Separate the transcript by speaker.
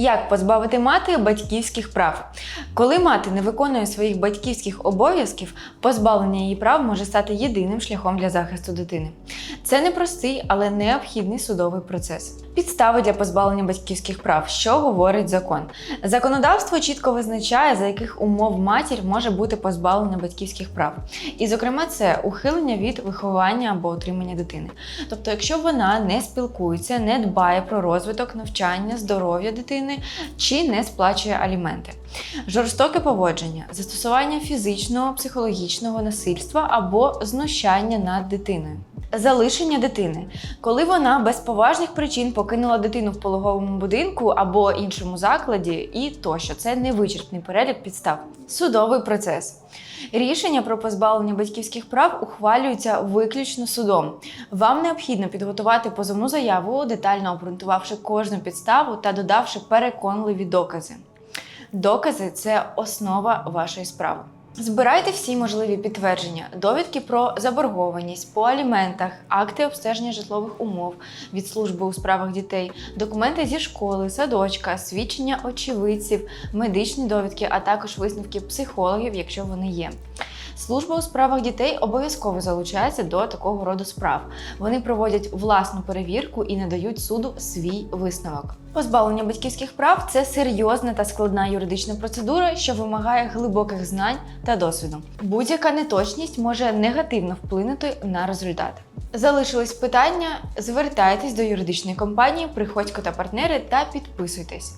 Speaker 1: Як позбавити мати батьківських прав? Коли мати не виконує своїх батьківських обов'язків, позбавлення її прав може стати єдиним шляхом для захисту дитини. Це непростий, але необхідний судовий процес. Підстави для позбавлення батьківських прав, що говорить закон. Законодавство чітко визначає, за яких умов матір може бути позбавлена батьківських прав. І, зокрема, це ухилення від виховання або утримання дитини. Тобто, якщо вона не спілкується, не дбає про розвиток, навчання, здоров'я дитини чи не сплачує аліменти. Жорстоке поводження, застосування фізичного, психологічного насильства або знущання над дитиною. Залишення дитини, коли вона без поважних причин покинула дитину в пологовому будинку або іншому закладі, і тощо це невичерпний перелік підстав. Судовий процес. Рішення про позбавлення батьківських прав ухвалюється виключно судом. Вам необхідно підготувати позовну заяву, детально обґрунтувавши кожну підставу та додавши переконливі докази. Докази це основа вашої справи. Збирайте всі можливі підтвердження, довідки про заборгованість по аліментах, акти обстеження житлових умов від служби у справах дітей, документи зі школи, садочка, свідчення очевидців, медичні довідки, а також висновки психологів, якщо вони є. Служба у справах дітей обов'язково залучається до такого роду справ. Вони проводять власну перевірку і надають суду свій висновок. Позбавлення батьківських прав це серйозна та складна юридична процедура, що вимагає глибоких знань та досвіду. Будь-яка неточність може негативно вплинути на результат. Залишились питання? Звертайтесь до юридичної компанії, приходько та партнери та підписуйтесь.